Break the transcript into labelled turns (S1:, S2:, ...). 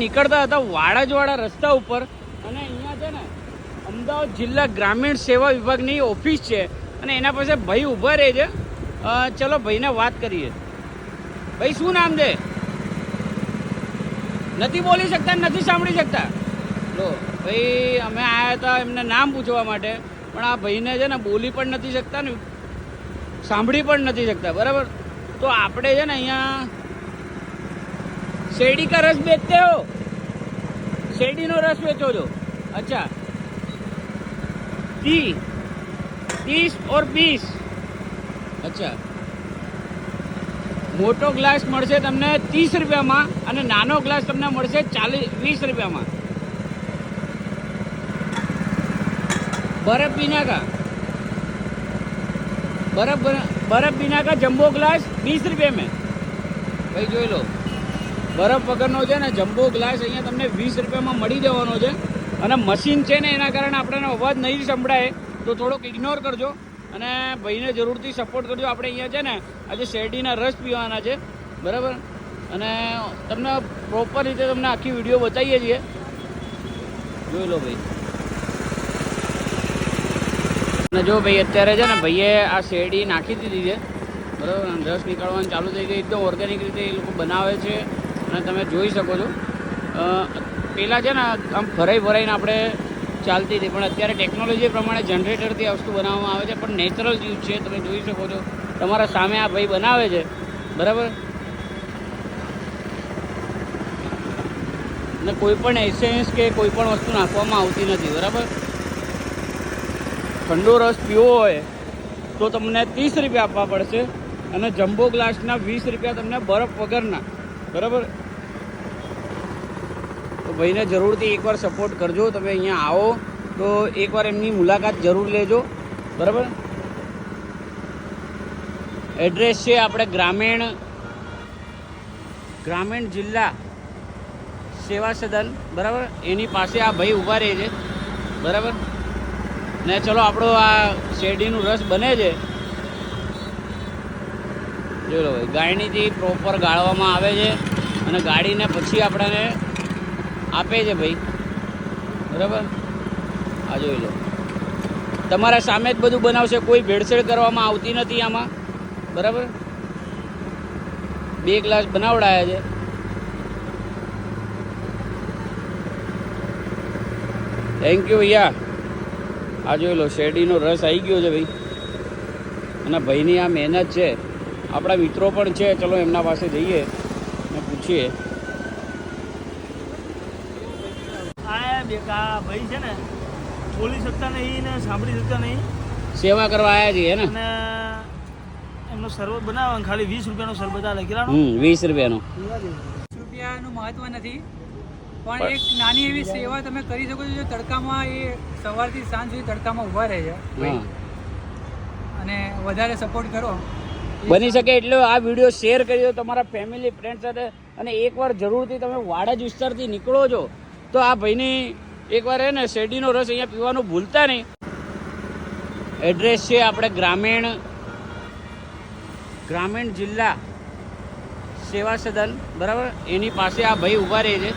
S1: નીકળતા હતા વાડાજવાડા રસ્તા ઉપર અને અહીંયા છે ને અમદાવાદ જિલ્લા ગ્રામીણ સેવા વિભાગની ઓફિસ છે અને એના પાસે ભાઈ ઊભા રહે છે. ચલો ભાઈને વાત કરીએ. ભાઈ, શું નામ છે? નથી બોલી શકતા નથી સાંભળી શકતા? લો, ભાઈ, અમે આવ્યા હતા એમને નામ પૂછવા માટે, પણ આ ભાઈને છે ને બોલી પણ નથી શકતા ને, સાંભળી પણ નથી શકતા, બરાબર? તો આપણે છે ને અહીંયા શેરડી કા રસ બેચતે હો શેરડીનો રસ વેચો છો અચ્છા તી तीस और बीस અચ્છા મોટો ગ્લાસ મળશે તમને ત્રીસ રૂપિયામાં અને નાનો ગ્લાસ તમને મળશે ચાલીસ વીસ રૂપિયામાં बर्फ बिना का बर्फ बना- बर्फ बिना का जंबो ग्लास बीस રૂપિયા મેં ભાઈ જોઈ લો બરફ વગરનો છે ને, જમ્બો ગ્લાસ અહીંયા તમને વીસ રૂપિયામાં મળી જવાનો છે. અને મશીન છે ને, એના કારણે આપણને અવાજ નહીં સંભળાય. તો થોડોક ઇગ્નોર કરજો. અને ભાઈને જરૂરથી સપોર્ટ કરજો. આપણે અહીંયા છે ને, આજે શેરડીના રસ પીવાના છે. બરાબર? અને તમને પ્રોપર રીતે તમને આખી વીડિયો બતાવીએ છીએ. જોઈ લો ભાઈ. અને જો ભાઈ, અત્યારે છે ને, ભાઈએ આ શેરડી નાખી દીધી છે. બરાબર? રસ નીકળવાનું ચાલુ થઈ ગઈ એકદમ ઓર્ગેનિક રીતે એ લોકો બનાવે છે. અને તમે જોઈ શકો છો. પહેલાં છે ને આમ ભરાઈ ભરાઈને આપણે ચાલતી હતી, પણ અત્યારે ટેકનોલોજી પ્રમાણે જનરેટરથી આ વસ્તુ બનાવવામાં આવે છે, પણ નેચરલ જ્યુસ છે. તમે જોઈ શકો છો. તમારા સામે આ ભાઈ બનાવે છે. બરાબર? અને કોઈ પણ એસેન્સ કે કોઈ પણ વસ્તુ નાખવામાં આવતી નથી, બરાબર? ઠંડો રસ પીવો હોય તો તમને ત્રીસ રૂપિયા આપવા પડશે અને જમ્બો ગ્લાસના વીસ રૂપિયા તમને બરફ વગરના બરાબર? તો ભાઈને જરૂરથી એકવાર સપોર્ટ કરજો, તમે અહીંયા આવો, તો એકવાર એમની મુલાકાત જરૂર લેજો, બરાબર? એડ્રેસ છે આપણે ગ્રામીણ ગ્રામીણ જિલ્લા સેવા સદન, બરાબર? એની પાસે આ ભાઈ ઊભા રહે છે, બરાબર? ને ચલો આપણો આ શેરડીનું રસ બને છે. જોઈ લો ભાઈ ગાયણીથી પ્રોપર ગાળવામાં આવે છે અને ગાળીને પછી આપણને આપે છે ભાઈ. બરાબર? આ જોઈ લો. તમારા સામે જ બધું બનાવશે, કોઈ ભેળસેળ કરવામાં આવતી નથી આમાં. બરાબર? બે ગ્લાસ બનાવડાયા છે. Thank you. ભૈયા આ જોઈ લો, શેરડીનો રસ આવી ગયો છે ભાઈ. અને ભાઈની આ મહેનત છે. આપણા મિત્રો પણ છે ચલો એમના પાસે જઈએ ને પૂછીએ.
S2: આ બેકા ભાઈ છે ને બોલી શકતા નહીં ને સાંભળી શકતા નહીં.
S1: સેવા કરવા આવ્યા છીએ ને?
S2: અને એમનો શરબત બનાવે ખાલી વીસ રૂપિયાનો શરબત આ લખેલાનો.
S1: વીસ રૂપિયાનો.
S3: રૂપિયાનું મહત્વ નથી પણ એક નાની એવી સેવા તમે કરી શકો છો જો તડકામાં એ સવારથી સાંજ સુધી તડકામાં ઊભા રહે છે અને વધારે સપોર્ટ કરો.
S1: બની શકે એટલે આ વીડિયો શેર કરી દો તમારા ફેમિલી ફ્રેન્ડ સાથે. અને એકવાર જરૂરથી તમે વાડજ વિસ્તારથી નીકળો છો, તો આ ભાઈની એકવાર હે ને શેરડીનો રસ અહીંયા પીવાનું ભૂલતા નહીં. એડ્રેસ છે આપણે ગ્રામીણ ગ્રામીણ જિલ્લા સેવા સદન બરાબર? એની પાસે આ ભાઈ ઊભા રહે છે.